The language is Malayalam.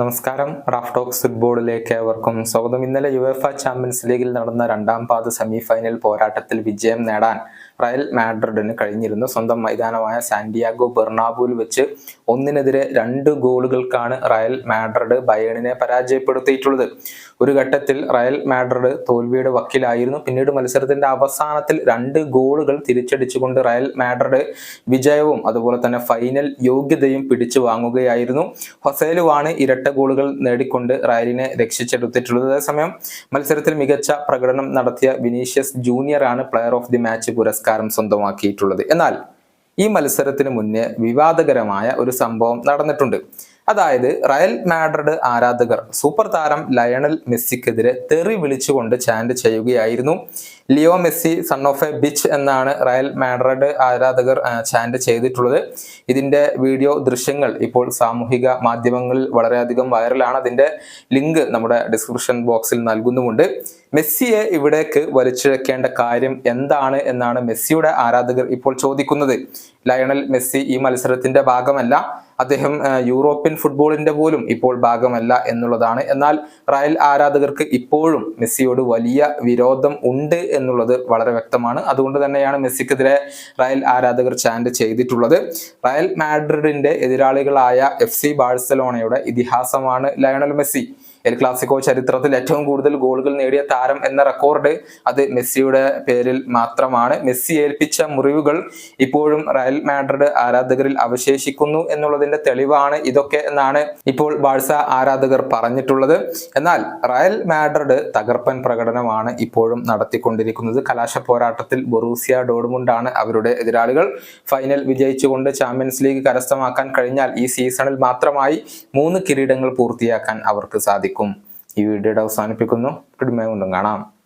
നമസ്കാരം. റാഫ് ടോക്സ് ഫുട്ബോളിലേക്ക് ഏവർക്കും സ്വാഗതം. ഇന്നലെ യുഎഫ ചാമ്പ്യൻസ് ലീഗിൽ നടന്ന രണ്ടാം പാദ സെമിഫൈനൽ പോരാട്ടത്തിൽ വിജയം നേടാൻ റയൽ മാഡ്രിഡിന് കഴിഞ്ഞിരുന്നു. സ്വന്തം മൈതാനമായ സാന്റിയാഗോ ബെർണാബുവിൽ വെച്ച് ഒന്നിനെതിരെ രണ്ട് ഗോളുകൾക്കാണ് റയൽ മാഡ്രിഡ് ബയേണിനെ പരാജയപ്പെടുത്തിയിട്ടുള്ളത്. ഒരു ഘട്ടത്തിൽ റയൽ മാഡ്രിഡ് തോൽവിയുടെ വക്കിലായിരുന്നു. പിന്നീട് മത്സരത്തിന്റെ അവസാനത്തിൽ രണ്ട് ഗോളുകൾ തിരിച്ചടിച്ചുകൊണ്ട് റയൽ മാഡ്രിഡ് വിജയവും അതുപോലെ തന്നെ ഫൈനൽ യോഗ്യതയും പിടിച്ചു വാങ്ങുകയായിരുന്നു. ഹൊസേലുവാണ് ഇരട്ട ഗോളുകൾ നേടിക്കൊണ്ട് റയലിനെ രക്ഷിച്ചെടുത്തിട്ടുള്ളത്. അതേസമയം മത്സരത്തിൽ മികച്ച പ്രകടനം നടത്തിയ വിനീഷ്യസ് ജൂനിയർ ആണ് പ്ലെയർ ഓഫ് ദി മാച്ച് പുരസ്കാരം സ്വന്തമാക്കിയിട്ടുള്ളത്. എന്നാൽ ഈ മത്സരത്തിന് മുന്നേ വിവാദകരമായ ഒരു സംഭവം നടന്നിട്ടുണ്ട്. അതായത് റയൽ മാഡ്രിഡ് ആരാധകർ സൂപ്പർ താരം ലയണൽ മെസ്സിക്കെതിരെ തെറി വിളിച്ചുകൊണ്ട് ചാൻഡ് ചെയ്യുകയായിരുന്നു. Leo Messi son of a bitch എന്നാണ് റയൽ മാഡ്രിഡ് ആരാധകർ ചാൻഡ് ചെയ്തിട്ടുള്ളത്. ഇതിന്റെ വീഡിയോ ദൃശ്യങ്ങൾ ഇപ്പോൾ സാമൂഹിക മാധ്യമങ്ങളിൽ വളരെയധികം വൈറലാണ്. അതിന്റെ ലിങ്ക് നമ്മുടെ ഡിസ്ക്രിപ്ഷൻ ബോക്സിൽ നൽകുന്നുമുണ്ട്. മെസ്സിയെ ഇവിടേക്ക് വലിച്ചിഴക്കേണ്ട കാര്യം എന്താണ് എന്നാണ് മെസ്സിയുടെ ആരാധകർ ഇപ്പോൾ ചോദിക്കുന്നത്. ലയണൽ മെസ്സി ഈ മത്സരത്തിന്റെ ഭാഗമല്ല. അദ്ദേഹം യൂറോപ്യൻ ഫുട്ബോളിന്റെ പോലും ഇപ്പോൾ ഭാഗമല്ല എന്നുള്ളതാണ്. എന്നാൽ റയൽ ആരാധകർക്ക് ഇപ്പോഴും മെസ്സിയോട് വലിയ വിരോധം ഉണ്ട് എന്നുള്ളത് വളരെ വ്യക്തമാണ്. അതുകൊണ്ട് തന്നെയാണ് മെസ്സിക്കെതിരെ റയൽ ആരാധകർ ചാൻഡ് ചെയ്തിട്ടുള്ളത്. റയൽ മാഡ്രിഡിന്റെ എതിരാളികളായ എഫ് സി ബാഴ്സലോണയുടെ ഇതിഹാസമാണ് ലയണൽ മെസ്സി. എൽ ക്ലാസിക്കോ ചരിത്രത്തിൽ ഏറ്റവും കൂടുതൽ ഗോളുകൾ നേടിയ താരം എന്ന റെക്കോർഡ് അത് മെസ്സിയുടെ പേരിൽ മാത്രമാണ്. മെസ്സി ഏൽപ്പിച്ച മുറിവുകൾ ഇപ്പോഴും റയൽ മാഡ്രിഡ് ആരാധകരിൽ അവശേഷിക്കുന്നു എന്നുള്ളതിന്റെ തെളിവാണ് ഇതൊക്കെ എന്നാണ് ഇപ്പോൾ ബാഴ്സ ആരാധകർ പറഞ്ഞിട്ടുള്ളത്. എന്നാൽ റയൽ മാഡ്രിഡ് തകർപ്പൻ പ്രകടനമാണ് ഇപ്പോഴും നടത്തിക്കൊണ്ടിരിക്കുന്നത്. കലാശ പോരാട്ടത്തിൽ ബൊറൂസിയ ഡോഡ്മുണ്ടാണ് അവരുടെ എതിരാളികൾ. ഫൈനൽ വിജയിച്ചുകൊണ്ട് ചാമ്പ്യൻസ് ലീഗ് കരസ്ഥമാക്കാൻ കഴിഞ്ഞാൽ ഈ സീസണിൽ മാത്രമായി മൂന്ന് കിരീടങ്ങൾ പൂർത്തിയാക്കാൻ അവർക്ക് സാധിക്കും. ഈ വീഡിയോയുടെ അവസാനിപ്പിക്കുന്നു. കൊണ്ടും കാണാം.